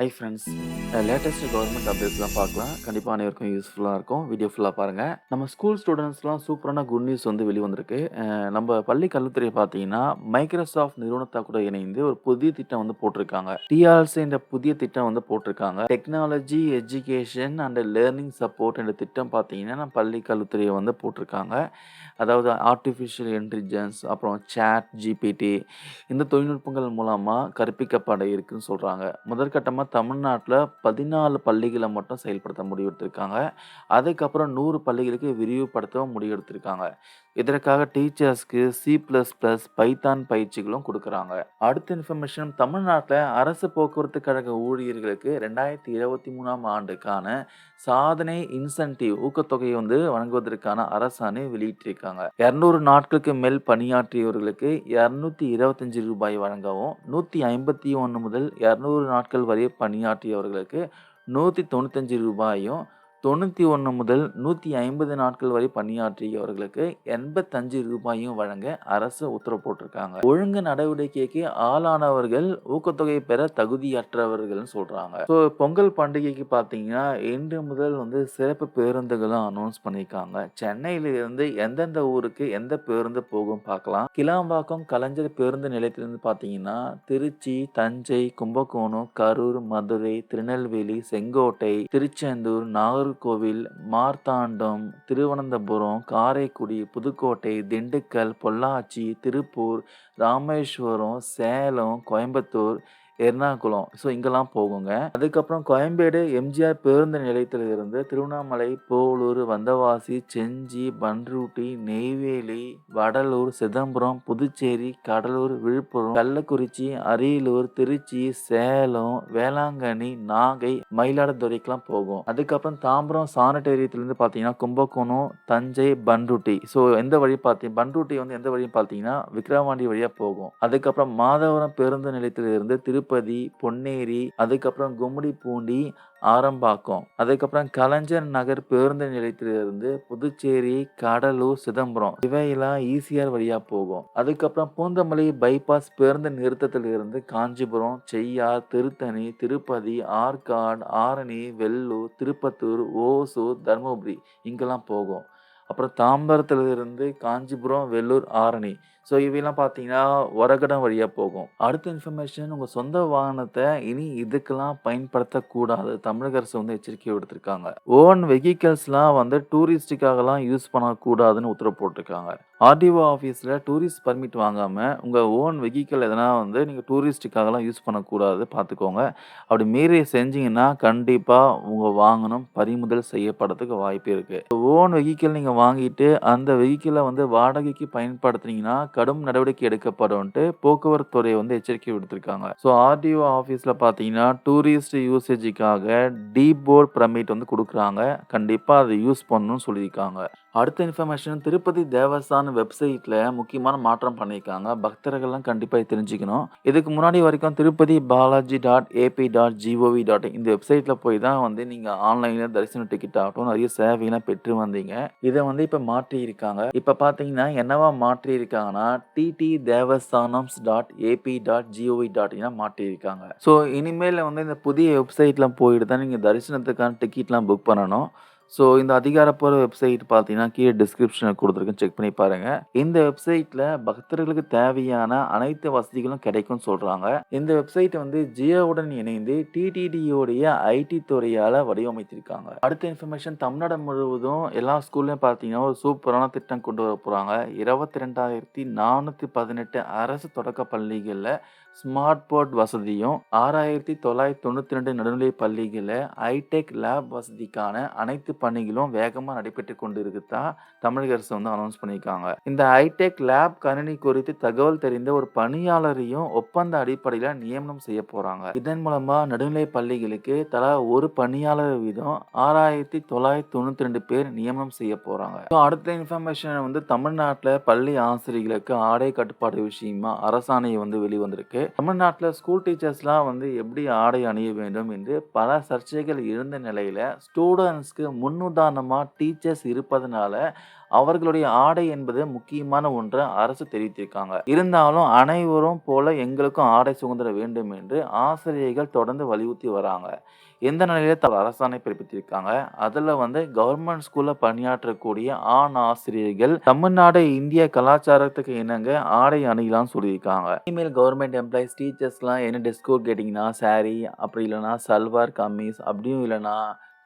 High friends latest government அப்டேட்ஸ்லாம் பார்க்கலாம். கண்டிப்பாக அனைவருக்கும் யூஸ்ஃபுல்லாக இருக்கும். வீடியோ ஃபுல்லாக பாருங்கள் நம்ம ஸ்கூல் ஸ்டூடெண்ட்ஸ்லாம் சூப்பரான குட் நியூஸ் வந்து வெளிவந்திருக்கு. நம்ம பள்ளி கல்வித்துறை பார்த்தீங்கன்னா மைக்ரோசாஃப்ட் நிறுவனத்தை கூட இணைந்து ஒரு புதிய திட்டம் வந்து போட்டிருக்காங்க. டிஆர்சி என்ற புதிய திட்டம் வந்து போட்டிருக்காங்க. Technology education and learning support என்ற திட்டம் பார்த்தீங்கன்னா நம்ம பள்ளி கல்வித்துறையை வந்து போட்டிருக்காங்க. அதாவது ஆர்டிஃபிஷியல் இன்டெலிஜென்ஸ் அப்புறம் சேட் ஜிபிடி இந்த தொழில்நுட்பங்கள் மூலமாக கற்பிக்கப்பட இருக்குன்னு சொல்கிறாங்க முதற்கட்டமாக தமிழ்நாட்டில் பதினாலு பள்ளிகளை மட்டும் செயல்படுத்த முடிவெடுத்திருக்காங்க. அதுக்கப்புறம் நூறு பள்ளிகளுக்கு விரிவுபடுத்தவும் முடிவெடுத்திருக்காங்க. இதற்காக டீச்சர்ஸ்க்கு சி ப்ளஸ் ப்ளஸ் பைத்தான் பயிற்சிகளும் கொடுக்குறாங்க. அடுத்த இன்ஃபர்மேஷன் தமிழ்நாட்டில் அரசு போக்குவரத்து கழக ஊழியர்களுக்கு ரெண்டாயிரத்தி இருபத்தி மூணாம் ஆண்டுக்கான சாதனை இன்சென்டிவ் ஊக்கத்தொகையை வந்து வழங்குவதற்கான அரசாணை வெளியிட்டிருக்காங்க. இரநூறு நாட்களுக்கு மேல் பணியாற்றியவர்களுக்கு இரநூத்தி இருபத்தஞ்சு ரூபாய் வழங்கவும் நூற்றி ஐம்பத்தி ஒன்று முதல் இரநூறு நாட்கள் வரை பணியாற்றியவர்களுக்கு நூற்றி தொண்ணூத்தஞ்சு ரூபாயும் தொண்ணூற்றி ஒன்று முதல் நூற்றி ஐம்பது நாட்கள் வரை பணியாற்றியவர்களுக்கு எண்பத்தஞ்சு ரூபாயும் வழங்க அரசு உத்தரவு போட்டிருக்காங்க. ஒழுங்கு நடவடிக்கைக்கு ஆளானவர்கள் ஊக்கத்தொகை பெற தகுதியற்றவர்கள்னு சொல்கிறாங்க ஸோ பொங்கல் பண்டிகைக்கு பார்த்தீங்கன்னா இன்று முதல் வந்து சிறப்பு பேருந்துகளும் அனௌன்ஸ் பண்ணியிருக்காங்க. சென்னையில இருந்து எந்தெந்த ஊருக்கு எந்த பேருந்து போகும் பார்க்கலாம். கிளாம்பாக்கம் கலைஞர் பேருந்து நிலையத்திலிருந்து பார்த்தீங்கன்னா திருச்சி தஞ்சை கும்பகோணம் கரூர் மதுரை திருநெல்வேலி செங்கோட்டை திருச்செந்தூர் நாகர்கோவில் மார்த்தாண்டம் திருவனந்தபுரம் காரைக்குடி புதுக்கோட்டை திண்டுக்கல் பொள்ளாச்சி திருப்பூர் ராமேஸ்வரம் சேலம் கோயம்புத்தூர் எர்ணாகுளம். ஸோ இங்கெல்லாம் போகுங்க. அதுக்கப்புறம் கோயம்பேடு எம்ஜிஆர் பேருந்து நிலையத்தில் இருந்து திருவண்ணாமலை போலூர் வந்தவாசி செஞ்சி பன்ருட்டி நெய்வேலி வடலூர் சிதம்பரம் புதுச்சேரி கடலூர் விழுப்புரம் கள்ளக்குறிச்சி அரியலூர் திருச்சி சேலம் வேளாங்கண்ணி நாகை மயிலாடுதுறைக்கெல்லாம் போகும். அதுக்கப்புறம் தாம்பரம் சானிட்டேரியத்திலேருந்து பார்த்தீங்கன்னா கும்பகோணம் தஞ்சை பன்ருட்டி ஸோ எந்த வழி பார்த்தீங்க பன்ருட்டி வந்து எந்த வழியும் பார்த்தீங்கன்னா விக்ரவாண்டி வழியாக போகும். அதுக்கப்புறம் மாதவரம் பேருந்து நிலையத்திலிருந்து திருப்பதி பொன்னேரி அதுக்கப்புறம் கும்மிடி பூண்டி ஆரம்பாக்கம். அதுக்கப்புறம் கலைஞர் நகர் பேருந்து நிலையத்திலிருந்து புதுச்சேரி கடலூர் சிதம்பரம். இவையெல்லாம் ஈசிஆர் வழியாக போகும். அதுக்கப்புறம் பூந்தமல்லி பைபாஸ் பேருந்து நிறுத்தத்திலிருந்து காஞ்சிபுரம் செய்யார் திருத்தணி திருப்பதி ஆற்காடு ஆரணி வெள்ளூர் திருப்பத்தூர் ஓசூர் தருமபுரி இங்கெல்லாம் போகும். அப்புறம் தாம்பரத்துலேருந்து காஞ்சிபுரம் வெள்ளூர் ஆரணி. ஸோ இவையெல்லாம் பார்த்தீங்கன்னா ஒரகடம் வழியாக போகும். அடுத்த இன்ஃபர்மேஷன் உங்கள் சொந்த வாகனத்தை இனி இதுக்கெல்லாம் பயன்படுத்தக்கூடாது. தமிழக அரசு வந்து எச்சரிக்கை விடுத்திருக்காங்க. ஓன் வெஹிக்கல்ஸ்லாம் வந்து டூரிஸ்டுக்காகலாம் யூஸ் பண்ணக்கூடாதுன்னு உத்தரவு போட்டிருக்காங்க. ஆர்டிஓ ஆஃபீஸில் டூரிஸ்ட் பர்மிட் வாங்காமல் உங்கள் ஓன் வெஹிக்கல் எதனா வந்து நீங்கள் டூரிஸ்ட்டுக்காகலாம் யூஸ் பண்ணக்கூடாது பார்த்துக்கோங்க. அப்படி மீறி செஞ்சீங்கன்னா கண்டிப்பாக உங்கள் வாகனம் பறிமுதல் செய்யப்படுறதுக்கு வாய்ப்பு இருக்குது ஓன் வெஹிக்கிள் நீங்கள் வாங்கிட்டு அந்த வெஹிக்கிளை வந்து வாடகைக்கு பயன்படுத்துனீங்கன்னா கடும் நடவடிக்கை எடுக்கப்படும்ட்டு போக்குவரத்து துறை வந்து எச்சரிக்கை விடுத்திருக்காங்க. ஸோ ஆர்டிஓ ஆஃபீஸில் பார்த்தீங்கன்னா டூரிஸ்ட் யூசேஜுக்காக டி போர்ட் பர்மிட் வந்து கொடுக்குறாங்க. கண்டிப்பாக அதை யூஸ் பண்ணணும்னு சொல்லியிருக்காங்க. அடுத்த இன்ஃபர்மேஷன் திருப்பதி தேவஸ்தான வெப்சைட்டில் முக்கியமான மாற்றம் பண்ணியிருக்காங்க. பக்தர்கள்லாம் கண்டிப்பாக தெரிஞ்சுக்கணும். இதுக்கு முன்னாடி வரைக்கும் Tirupati Balaji dot AP dot GOV dot இந்த வெப்சைட்டில் போய் தான் வந்து நீங்கள் ஆன்லைனில் தரிசன டிக்கெட் ஆகட்டும் நிறைய சேவையெல்லாம் பெற்று வந்தீங்க. இதை வந்து இப்போ மாற்றி இருக்காங்க இப்போ பார்த்தீங்கன்னா என்னவா மாற்றி இருக்காங்கன்னா TT Devasthanams dot AP dot GOV dot மாற்றி இருக்காங்க ஸோ இனிமேல் வந்து இந்த புதிய வெப்சைட்லாம் போயிட்டு தான் நீங்கள் தரிசனத்துக்கான டிக்கெட்லாம் புக் பண்ணணும். ஸோ இந்த அதிகாரப்பூர்வ வெப்சைட் பார்த்தீங்கன்னா கீழே டிஸ்கிரிப்ஷனில் கொடுத்துருக்கேன். செக் பண்ணி பாருங்கள் இந்த வெப்சைட்டில் பக்தர்களுக்கு தேவையான அனைத்து வசதிகளும் கிடைக்கும்னு சொல்கிறாங்க இந்த வெப்சைட் வந்து ஜியோவுடன் இணைந்து டிடிடியோடைய ஐடி துறையால் வடிவமைத்திருக்காங்க. அடுத்த இன்ஃபர்மேஷன் தமிழ்நாடு முழுவதும் எல்லா ஸ்கூல்லையும் பார்த்தீங்கன்னா ஒரு சூப்பரான திட்டம் கொண்டு வர போகிறாங்க இருபத்தி ரெண்டாயிரத்தி நானூற்றி பதினெட்டு அரசு தொடக்க பள்ளிகளில் ஸ்மார்ட் போர்ட் வசதியும் ஆறாயிரத்தி தொள்ளாயிரத்தி தொண்ணூற்றி ரெண்டு நடுநிலை பள்ளிகளில் ஹைடெக் லேப் வசதிக்கான அனைத்து பணிகளும் வேகமாக நடைபெற்று கொண்டு இருக்குதா தமிழக அரசு வந்து அனௌன்ஸ் பண்ணியிருக்காங்க. இந்த ஹைடெக் லேப் கணினி குறித்து தகவல் தெரிந்த ஒரு பணியாளரையும் ஒப்பந்த அடிப்படையில் நியமனம் செய்ய போகிறாங்க இதன் மூலமாக நடுநிலை பள்ளிகளுக்கு தலா ஒரு பணியாளர் வீதம் ஆறாயிரத்தி தொள்ளாயிரத்தி தொண்ணூற்றி ரெண்டு பேர் நியமனம் செய்ய போகிறாங்க அடுத்த இன்ஃபர்மேஷன் வந்து தமிழ்நாட்டில் பள்ளி ஆசிரியர்களுக்கு ஆடை கட்டுப்பாடு விஷயமா அரசாணை வந்து வெளிவந்திருக்கு. தமிழ்நாட்டில் ஸ்கூல் டீச்சர்ஸ்லாம் வந்து எப்படி ஆடை அணிய வேண்டும் என்று பல சர்ச்சைகள் இருந்த நிலையில் ஸ்டூடெண்ட்ஸ்க்கு முன்னுதாரணமாக டீச்சர்ஸ் இருப்பதனால அவர்களுடைய ஆடை என்பது முக்கியமான ஒன்று அரசு தெரிவித்திருக்காங்க. இருந்தாலும் அனைவரும் போல எங்களுக்கும் ஆடை சுதந்திரம் வேண்டும் என்று ஆசிரியர்கள் தொடர்ந்து வலியுறுத்தி வராங்க. எந்த நிலையில தவறு அரசாணை பிறப்பித்திருக்காங்க. அதில் வந்து கவர்மெண்ட் ஸ்கூலில் பணியாற்றக்கூடிய ஆண் ஆசிரியர்கள் தமிழ்நாடு இந்திய கலாச்சாரத்துக்கு இணங்க ஆடை அணியலாம்னு சொல்லியிருக்காங்க. இனிமேல் கவர்மெண்ட் எம்ப்ளாயீஸ், டீச்சர்ஸ்லாம் என்ன டிஸ்கவுண்ட் கேட்டிங்கன்னா கேட்டீங்கன்னா, சாரி அப்படி இல்லைன்னா சல்வார் கம்மீஸ் அப்படியும் இல்லைன்னா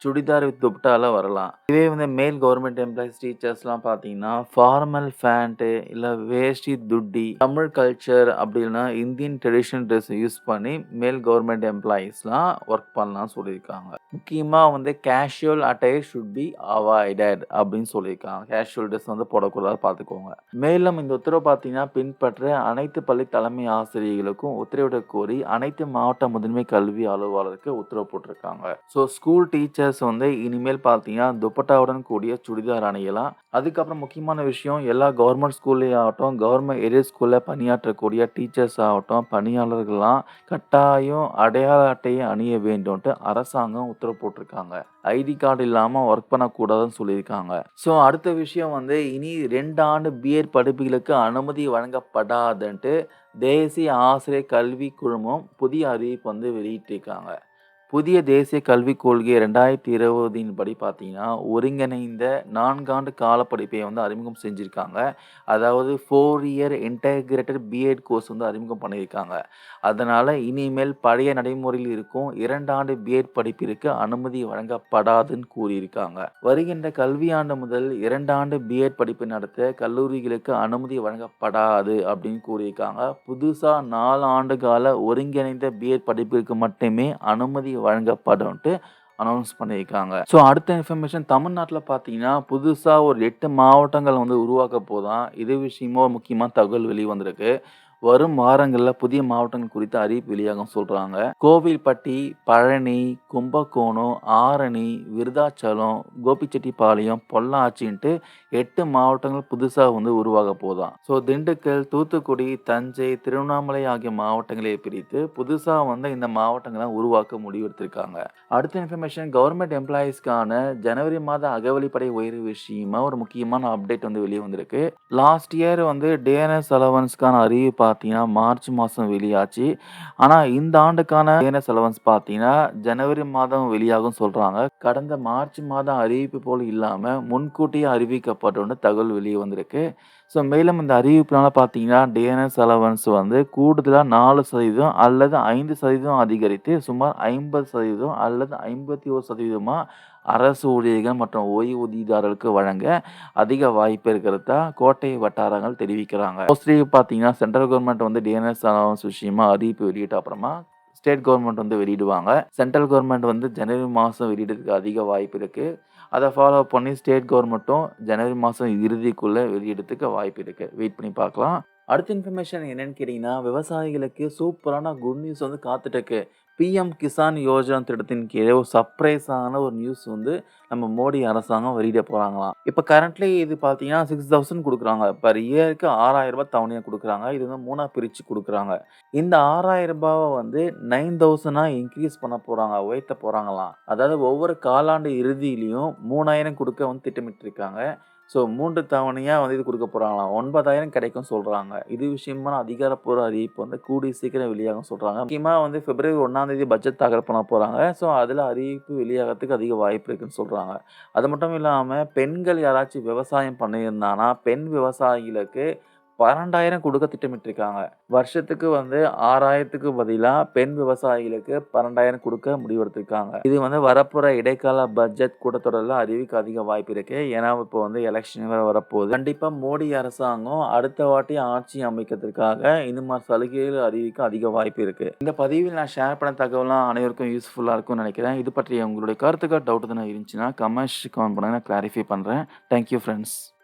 சுடிதார் வித் துப்பட்டால வரலாம். இதே வந்து மேல் கவர்மெண்ட் எம்ப்ளாயீஸ், டீச்சர்ஸ்லாம் பார்த்தீங்கன்னா, ஃபார்மல் ஃபேண்ட்டு இல்லை வேஷ்டி, துட்டி, தமிழ் கல்ச்சர் அப்படி இந்தியன் ட்ரெடிஷனல் ட்ரெஸ் யூஸ் பண்ணி மேல் கவர்மெண்ட் எம்ப்ளாயீஸ்லாம் ஒர்க் பண்ணலாம்னு சொல்லியிருக்காங்க. முக்கியமாக வந்து casual attire should be avoided அப்படின்னு சொல்லியிருக்காங்க. கேஷுவல் ட்ரெஸ் வந்து போடக்கூடாது பார்த்துக்கோங்க. மேலும் இந்த உத்தரவு பார்த்தீங்கன்னா, பின்பற்ற அனைத்து பள்ளி தலைமை ஆசிரியர்களுக்கும் உத்தரவிட கோரி அனைத்து மாவட்ட முதன்மை கல்வி அலுவலருக்கு உத்தரவு போட்டிருக்காங்க. ஸோ ஸ்கூல் டீச்சர்ஸ் வந்து இனிமேல் பார்த்தீங்கன்னா, துப்பட்டாவுடன் கூடிய சுடிதார் அணியலாம். அதுக்கப்புறம் முக்கியமான விஷயம் எல்லா கவர்மெண்ட் ஸ்கூல்லேயும் ஆகட்டும், கவர்மெண்ட் எய்டட் ஸ்கூலில் பணியாற்றக்கூடிய டீச்சர்ஸ் ஆகட்டும், பணியாளர்கள்லாம் கட்டாயம் அடையாள அட்டையை அணிய வேண்டும்ட்டு அரசாங்கம் உத்தரவு போட்டிருக்காங்க. ஐடி கார்டு இல்லாமல் ஒர்க் பண்ணக்கூடாதுன்னு சொல்லியிருக்காங்க. ஸோ அடுத்த விஷயம் வந்து இனி ரெண்டு ஆண்டு பிஎட் படிப்புகளுக்கு அனுமதி வழங்கப்படாதுன்ட்டு தேசிய ஆசிரியர் கல்வி குழுமம் புதிய அறிவிப்பு வந்து வெளியிட்டிருக்காங்க. புதிய தேசிய கல்விக் கொள்கை 2020 படி பார்த்தீங்கன்னா, ஒருங்கிணைந்த நான்காண்டு கால படிப்பை வந்து அறிமுகம் செஞ்சுருக்காங்க அதாவது four year integrated BEd course வந்து அறிமுகம் பண்ணியிருக்காங்க. அதனால் இனிமேல் பழைய நடைமுறையில் இருக்கும் இரண்டாண்டு பிஎட் படிப்பிற்கு அனுமதி வழங்கப்படாதுன்னு கூறியிருக்காங்க. வருகின்ற கல்வியாண்டு முதல் இரண்டாண்டு பிஎட் படிப்பு நடத்த கல்லூரிகளுக்கு அனுமதி வழங்கப்படாது அப்படின்னு கூறியிருக்காங்க. புதுசாக நாலு ஆண்டு கால ஒருங்கிணைந்த பிஎட் படிப்பிற்கு மட்டுமே அனுமதி வழங்கப்படும்ட்டு அனௌன்ஸ் பண்ணியிருக்காங்க. ஸோ அடுத்த இன்ஃபர்மேஷன் தமிழ்நாட்டில் பார்த்தீங்கன்னா, புதுசாக ஒரு எட்டு மாவட்டங்கள் வந்து உருவாக்க போதான் இது விஷயமா முக்கியமாக தகவல் வெளிவந்திருக்கு. வரும் வாரங்களில் புதிய மாவட்டங்கள் குறித்த அறிவிப்பு வெளியாகும் சொல்றாங்க. கோவில்பட்டி, பழனி, கும்பகோணம், ஆரணி, விருதாச்சலம், கோபிச்செட்டிப்பாளையம், பொள்ளாச்சின்ட்டு எட்டு மாவட்டங்கள் புதுசாக வந்து உருவாக போதான் ஸோ திண்டுக்கல், தூத்துக்குடி, தஞ்சை, திருவண்ணாமலை ஆகிய மாவட்டங்களை பிரித்து புதுசாக வந்து இந்த மாவட்டங்களை உருவாக்க முடிவெடுத்திருக்காங்க. அடுத்த இன்ஃபர்மேஷன் கவர்மெண்ட் எம்ப்ளாயீஸ்க்கான ஜனவரி மாத அகவழிப்படை உயர்வு விஷயமா ஒரு முக்கியமான அப்டேட் வந்து வெளியே வந்திருக்கு. லாஸ்ட் இயர் வந்து டிஎன்எஸ் அலவன்ஸ்க்கான அறிவிப்பாக பார்த்தீங்கன்னா, மார்ச் மாதம் வெளியாச்சு. ஆனால் இந்த ஆண்டுக்கான டிஎன்எஸ் அலவன்ஸ் பார்த்தீங்கன்னா, ஜனவரி மாதம் வெளியாகும் சொல்கிறாங்க கடந்த மார்ச் மாதம் அறிவிப்பு போல் இல்லாமல் முன்கூட்டியே அறிவிக்கப்பட்டோன்னு தகவல் வெளியே வந்திருக்கு. ஸோ மேலும் இந்த அறிவிப்புனால பார்த்தீங்கன்னா, டிஎன்எஸ் அலவன்ஸ் வந்து கூடுதலாக நாலு சதவீதம் அல்லது ஐந்து சதவீதம் அதிகரித்து சுமார் 50% அல்லது ஐம்பத்தி ஒரு சதவீதமாக அரசு ஊழியர்கள் மற்றும் ஓய்வூதியதாரர்களுக்கு வழங்க அதிக வாய்ப்பு இருக்கிறதா கோட்டை வட்டாரங்கள் தெரிவிக்கிறாங்க. மோஸ்ட்லி பார்த்தீங்கன்னா, சென்ட்ரல் கவர்மெண்ட் வந்து டிஎன்எஸ் அனௌன்ஸ் விஷயமா அறிவிப்பு வெளியிட்ட அப்புறமா ஸ்டேட் கவர்மெண்ட் வந்து வெளியிடுவாங்க. சென்ட்ரல் கவர்மெண்ட் வந்து ஜனவரி மாதம் வெளியிடுறதுக்கு அதிக வாய்ப்பு இருக்குது அதை ஃபாலோ பண்ணி ஸ்டேட் கவர்மெண்ட்டும் ஜனவரி மாதம் இறுதிக்குள்ளே வெளியிடத்துக்கு வாய்ப்பு இருக்குது வெயிட் பண்ணி பார்க்கலாம். அடுத்த இன்ஃபர்மேஷன் என்னன்னு கேட்டிங்கன்னா விவசாயிகளுக்கு சூப்பரான குட் நியூஸ் வந்து காத்துட்டுருக்கு. பிஎம் கிசான் யோஜனா திட்டத்தின் கீழே ஒரு சர்ப்ரைஸான ஒரு நியூஸ் வந்து நம்ம மோடி அரசாங்கம் வெளியிட போகிறாங்களாம் இப்போ கரண்ட்லி இது பார்த்தீங்கன்னா, சிக்ஸ் தௌசண்ட் கொடுக்குறாங்க. பர் இயருக்கு ஆறாயிரம் ரூபாய் தவணையாக கொடுக்குறாங்க. இது வந்து மூணாக பிரித்து கொடுக்குறாங்க. இந்த ஆறாயிரம் ரூபாவை வந்து நைன் தௌசண்டாக இன்க்ரீஸ் பண்ண போகிறாங்க உயர்த்த போகிறாங்களாம் அதாவது ஒவ்வொரு காலாண்டு இறுதியிலையும் மூணாயிரம் கொடுக்க வந்து திட்டமிட்டிருக்காங்க. ஸோ மூன்று தவணையாக வந்து இது கொடுக்க போகிறாங்களாம் ஒன்பதாயிரம் கிடைக்கும்னு சொல்கிறாங்க இது விஷயமான அதிகாரப்பூர்வ அறிவிப்பு வந்து கூடிய சீக்கிரம் வெளியாகும்னு சொல்கிறாங்க முக்கியமாக வந்து பிப்ரவரி 1ஆம் தேதி பட்ஜெட் தாக்கல் பண்ண போகிறாங்க ஸோ அதில் அறிவிப்பு வெளியாகறதுக்கு அதிக வாய்ப்பு இருக்குன்னு சொல்கிறாங்க அது மட்டும் இல்லாமல் பெண்கள் யாராச்சும் விவசாயம் பண்ணியிருந்தாங்கன்னா, பெண் விவசாயிகளுக்கு பன்னெண்டாயிரம் கொடுக்க திட்டமிட்டிருக்காங்க. வருஷத்துக்கு வந்து ஆறாயிரத்துக்கு பதிலாக பெண் விவசாயிகளுக்கு பன்னெண்டாயிரம் கொடுக்க முடிவெடுத்திருக்காங்க. இது வந்து வரப்போகிற இடைக்கால பட்ஜெட் கூட்டத்தொடர்ல அறிவிக்க அதிக வாய்ப்பு இருக்கு. ஏன்னா, இப்போ வந்து எலெக்ஷன் வேறு வரப்போகுது. கண்டிப்பாக மோடி அரசாங்கம் அடுத்த வாட்டி ஆட்சி அமைக்கிறதுக்காக இந்த மாதிரி சலுகைகள் அறிவிக்க அதிக வாய்ப்பு இருக்கு. இந்த பதிவில் நான் ஷேர் பண்ண தகவலாம் அனைவருக்கும் யூஸ்ஃபுல்லாக இருக்கும்னு நினைக்கிறேன். இது பற்றிய உங்களுடைய கருத்துக்கள், டவுட் எதுனா இருந்துச்சுன்னா கமெண்ட்ஸ் கமெண்ட் பண்ணுங்க. நான் கிளாரிஃபை பண்ணுறேன் தேங்க் யூ